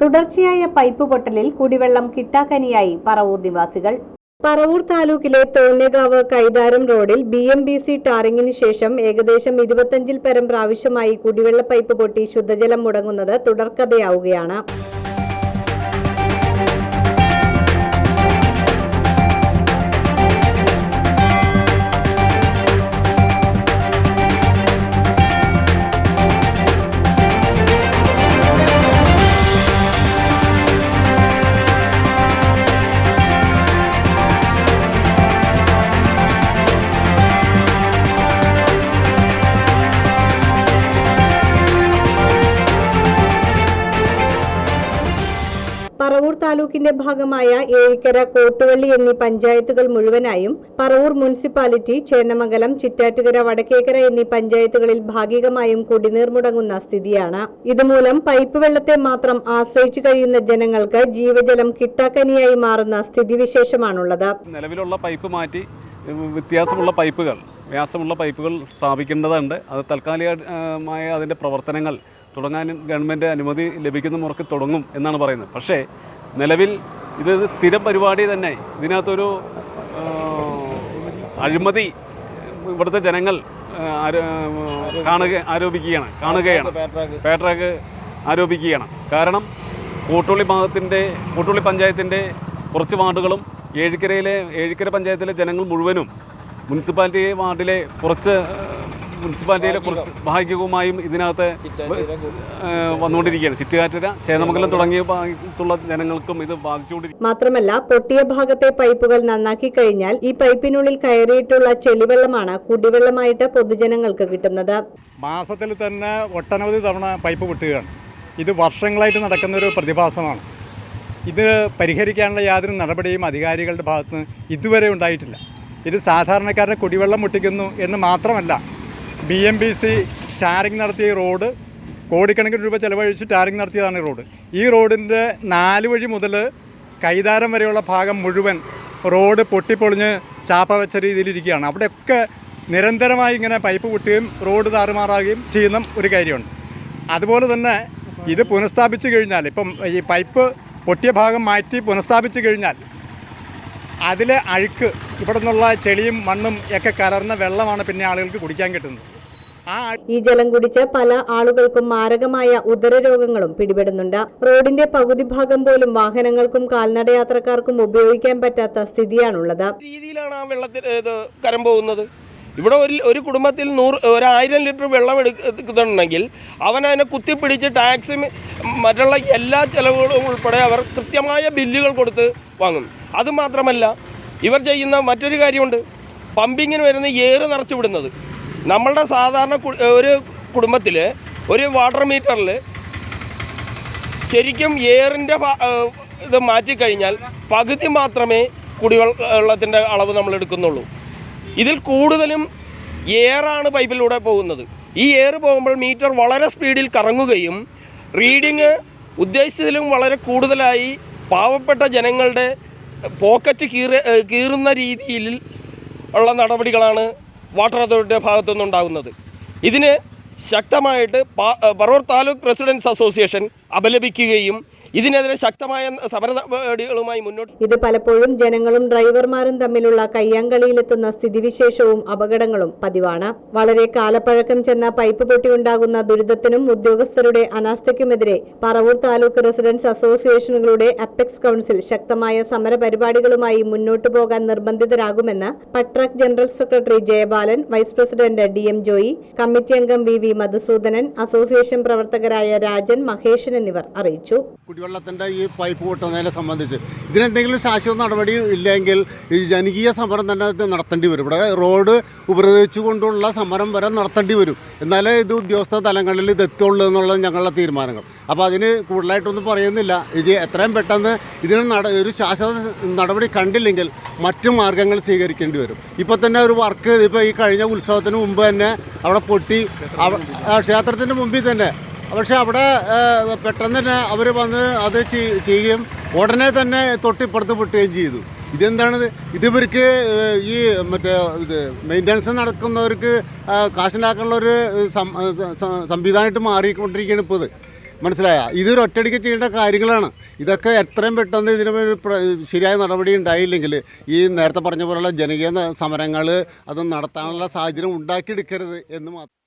തുടർച്ചയായ പൈപ്പ് പൊട്ടലിൽ കുടിവെള്ളം കിട്ടാക്കനിയായി പറവൂർ നിവാസികൾ. പറവൂർ താലൂക്കിലെ തോന്നേകാവ് കൈതാരം റോഡിൽ ബി എം ബി സി ടാറിങ്ങിന് ശേഷം ഏകദേശം ഇരുപത്തഞ്ചിൽ പരം പ്രാവശ്യമായി കുടിവെള്ള പൈപ്പ് പൊട്ടി ശുദ്ധജലം മുടങ്ങുന്നത് തുടർക്കഥയാവുകയാണ്. താലൂക്കിന്റെ ഭാഗമായ ഏഴിക്കര കോട്ടുവള്ളി എന്നീ പഞ്ചായത്തുകൾ മുഴുവനായും പറവൂർ മുനിസിപ്പാലിറ്റി ചേന്നമംഗലം ചിറ്റാറ്റുകര വടക്കേക്കര എന്നീ പഞ്ചായത്തുകളിൽ ഭാഗികമായും കുടിനീർ മുടങ്ങുന്ന സ്ഥിതിയാണ്. ഇതുമൂലം പൈപ്പ് വെള്ളത്തെ മാത്രം ആശ്രയിച്ചു കഴിയുന്ന ജനങ്ങൾക്ക് ജീവജലം കിട്ടാക്കനിയായി മാറുന്ന സ്ഥിതിവിശേഷമാണുള്ളത്. നിലവിലുള്ള പൈപ്പ് മാറ്റി വ്യത്യാസമുള്ള പൈപ്പുകൾ വ്യാസമുള്ള പൈപ്പുകൾ സ്ഥാപിക്കേണ്ടതുണ്ട്. അത് താൽക്കാലികമായ അതിന്റെ പ്രവർത്തനങ്ങൾ തുടങ്ങാനും ഗവൺമെന്റ് അനുമതി ലഭിക്കുന്ന മുറക്ക് തുടങ്ങും എന്നാണ് പറയുന്നത്. പക്ഷേ നിലവിൽ ഇത് സ്ഥിരം പരിപാടി തന്നെ. ഇതിനകത്തൊരു അഴിമതി ഇവിടുത്തെ ജനങ്ങൾ കാണുക ആരോപിക്കുകയാണ് കാണുകയാണ്. പേട്രാക്ക് ആരോപിക്കുകയാണ്. കാരണം കൂട്ടുള്ളി ഭാഗത്തിന്റെ കൂട്ടുള്ളി പഞ്ചായത്തിന്റെ കുറച്ച് വാർഡുകളും ഏഴിക്കരയിലെ ഏഴിക്കര പഞ്ചായത്തിലെ ജനങ്ങൾ മുഴുവനും മുനിസിപ്പാലിറ്റി വാർഡിലെ കുറച്ച് മുനിസിപ്പാലിറ്റിയിലെ കുറച്ച് ഭാഗികവുമായും ഇതിനകത്ത് വന്നുകൊണ്ടിരിക്കുകയാണ്. ചിറ്റുകാറ്റര ചേന്നമംഗലം തുടങ്ങിയ ഭാഗത്തുള്ള ജനങ്ങൾക്കും ഇത് ബാധിച്ചുകൊണ്ടിരിക്കും മാത്രമല്ല പൊട്ടിയ ഭാഗത്തെ പൈപ്പുകൾ നന്നാക്കി കഴിഞ്ഞാൽ ഈ പൈപ്പിനുള്ളിൽ കയറിയിട്ടുള്ള ചെളിവെള്ളമാണ് കുടിവെള്ളമായിട്ട് പൊതുജനങ്ങൾക്ക് കിട്ടുന്നത്. മാസത്തിൽ തന്നെ ഒട്ടനവധി തവണ പൈപ്പ് പൊട്ടുകയാണ്. ഇത് വർഷങ്ങളായിട്ട് നടക്കുന്ന ഒരു പ്രതിഭാസമാണ്. ഇത് പരിഹരിക്കാനുള്ള യാതൊരു നടപടിയും അധികാരികളുടെ ഭാഗത്ത് ഇതുവരെ ഉണ്ടായിട്ടില്ല. ഇത് സാധാരണക്കാരുടെ കുടിവെള്ളം മുട്ടിക്കുന്നു എന്ന് മാത്രമല്ല B M B C tarring നടത്തിയ റോഡ് കോടിക്കണക്കിന് രൂപ ചിലവഴിച്ച് ടാറിങ് നടത്തിയതാണ് ഈ റോഡ്. ഈ റോഡിന്റെ നാല് വഴി മുതൽ കൈതാരം വരെയുള്ള ഭാഗം മുഴുവൻ റോഡ് പൊട്ടിപ്പൊളിഞ്ഞ് ചാപ്പ വെച്ച രീതിയിലിരിക്കുകയാണ് അവിടെയൊക്കെ നിരന്തരമായി ഇങ്ങനെ പൈപ്പ് പൊട്ടുകയും റോഡ് താറുമാറാകുകയും ചെയ്യുന്ന ഒരു കാര്യമുണ്ട് അതുപോലെ തന്നെ ഇത് പുനഃസ്ഥാപിച്ചു കഴിഞ്ഞാൽ ഇപ്പം ഈ പൈപ്പ് പൊട്ടിയ ഭാഗം മാറ്റി പുനഃസ്ഥാപിച്ചു കഴിഞ്ഞാൽ അതിലെ അഴുക്ക് ഇവിടെ നിന്നുള്ള ചെളിയും മണ്ണും ഒക്കെ കലർന്ന വെള്ളമാണ് പിന്നെ ആളുകൾക്ക് കുടിക്കാൻ കിട്ടുന്നത്. ഈ ജലം കുടിച്ച് പല ആളുകൾക്കും മാരകമായ ഉദരരോഗങ്ങളും പിടിപെടുന്നുണ്ട്. റോഡിന്റെ പകുതി ഭാഗം പോലും വാഹനങ്ങൾക്കും കാൽനടയാത്രക്കാർക്കും ഉപയോഗിക്കാൻ പറ്റാത്ത സ്ഥിതിയാണുള്ളത്. രീതിയിലാണ് ആ വെള്ളത്തിൽ കരം പോകുന്നത്. ഇവിടെ ഒരു ഒരു കുടുംബത്തിൽ നൂറ് ഒരായിരം ലിറ്റർ വെള്ളം എടുക്കുന്നുണ്ടെങ്കിൽ അവൻ അതിനെ കുത്തിപ്പിടിച്ച് ടാക്സും മറ്റുള്ള എല്ലാ ചെലവുകളും ഉൾപ്പെടെ അവർ കൃത്യമായ ബില്ലുകൾ കൊടുത്ത് വാങ്ങും. അതുമാത്രമല്ല ഇവർ ചെയ്യുന്ന മറ്റൊരു കാര്യമുണ്ട്. പമ്പിങ്ങിന് വരുന്ന ഏറ് നിറച്ചു വിടുന്നത്. നമ്മളുടെ സാധാരണ ഒരു കുടുംബത്തിൽ ഒരു വാട്ടർ മീറ്ററിൽ ശരിക്കും എയറിന്റെ ഇത് മാറ്റിക്കഴിഞ്ഞാൽ പകുതി മാത്രമേ കുടിവെള്ളത്തിന്റെ അളവ് നമ്മൾ എടുക്കുന്നുള്ളൂ. ഇതിൽ കൂടുതലും എയറാണ് പൈപ്പിലൂടെ പോകുന്നത്. ഈ എയർ പോകുമ്പോൾ മീറ്റർ വളരെ സ്പീഡിൽ കറങ്ങുകയും റീഡിങ് ഉദ്ദേശിച്ചതിലും വളരെ കൂടുതലായി പാവപ്പെട്ട ജനങ്ങളുടെ പോക്കറ്റ് കീറ കീറുന്ന രീതിയിൽ ഉള്ള നടപടികളാണ് വാട്ടർ അതോറിറ്റിയുടെ ഭാഗത്തുനിന്നുണ്ടാകുന്നത് ഇതിന് ശക്തമായിട്ട് പറവൂർ താലൂക്ക് റെസിഡൻസ് അസോസിയേഷൻ അപലപിക്കുകയും ഇതിനെതിരെ ശക്തമായ സമര നടപടികളുമായി മുന്നോട്ട് ഇത് പലപ്പോഴും ജനങ്ങളും ഡ്രൈവർമാരും തമ്മിലുള്ള കയ്യാങ്കളിയിലെത്തുന്ന സ്ഥിതിവിശേഷവും അപകടങ്ങളും പതിവാണ്. വളരെ കാലപ്പഴക്കം ചെന്ന പൈപ്പ് പൊട്ടിയുണ്ടാകുന്ന ദുരിതത്തിനും ഉദ്യോഗസ്ഥരുടെ അനാസ്ഥയ്ക്കുമെതിരെ പറവൂർ താലൂക്ക് റെസിഡൻസ് അസോസിയേഷനുകളുടെ അപ്പെക്സ് കൗൺസിൽ ശക്തമായ സമര പരിപാടികളുമായി മുന്നോട്ടു പോകാൻ നിർബന്ധിതരാകുമെന്ന് PATRAC general secretary Jayabalan vice president D M Joy committee അംഗം വി വി മധുസൂദനൻ അസോസിയേഷൻ പ്രവർത്തകരായ രാജൻ മഹേഷൻ എന്നിവർ അറിയിച്ചു. കുടിവെള്ളത്തിന്റെ ഈ പൈപ്പ് പൊട്ടുന്നതിനെ സംബന്ധിച്ച്. ഇതിനെന്തെങ്കിലും ശാശ്വത നടപടി ഇല്ലെങ്കിൽ ഈ ജനകീയ സമരം തന്നെ നടത്തേണ്ടി വരും. ഇവിടെ റോഡ് ഉപരോധിച്ചുകൊണ്ടുള്ള സമരം വരെ നടത്തേണ്ടി വരും. എന്നാലേ ഇത് ഉദ്യോഗസ്ഥ തലങ്ങളിൽ ഇത് എത്തുള്ളൂ എന്നുള്ളത് ഞങ്ങളുടെ തീരുമാനങ്ങൾ. അപ്പോൾ അതിന് കൂടുതലായിട്ടൊന്നും പറയുന്നില്ല. ഇത് എത്രയും പെട്ടെന്ന് ഇതിന് നട ഒരു ശാശ്വത നടപടി കണ്ടില്ലെങ്കിൽ മറ്റു മാർഗങ്ങൾ സ്വീകരിക്കേണ്ടി വരും. ഇപ്പോൾ തന്നെ ഒരു വർക്ക് ഇപ്പോൾ ഈ കഴിഞ്ഞ ഉത്സവത്തിന് മുമ്പ് തന്നെ അവിടെ പൊട്ടി ക്ഷേത്രത്തിന്റെ മുമ്പിൽ തന്നെ പക്ഷെ അവിടെ പെട്ടെന്ന് തന്നെ അവർ വന്ന് അത് ചെയ്- ചെയ്യുകയും ഉടനെ തന്നെ തൊട്ടിപ്പുറത്ത് പൊട്ടുകയും ചെയ്തു. ഇതെന്താണിത്? ഇതിവർക്ക് ഈ മറ്റേ ഇത് മെയിന്റനൻസ് നടക്കുന്നവർക്ക് കാശുണ്ടാക്കാനുള്ള ഒരു സംവിധാനമായിട്ട് മാറിക്കൊണ്ടിരിക്കുകയാണ് ഇപ്പോൾ ഇത്. മനസ്സിലായ? ഇതൊരു ഒറ്റയടിക്ക് ചെയ്യേണ്ട കാര്യങ്ങളാണ്. ഇതൊക്കെ എത്രയും പെട്ടെന്ന് ഇതിന് ശരിയായ നടപടി ഉണ്ടായില്ലെങ്കിൽ ഈ നേരത്തെ പറഞ്ഞ പോലുള്ള ജനകീയ സമരങ്ങൾ അത് നടത്താനുള്ള സാഹചര്യം ഉണ്ടാക്കിയെടുക്കരുത് എന്ന് മാത്രം.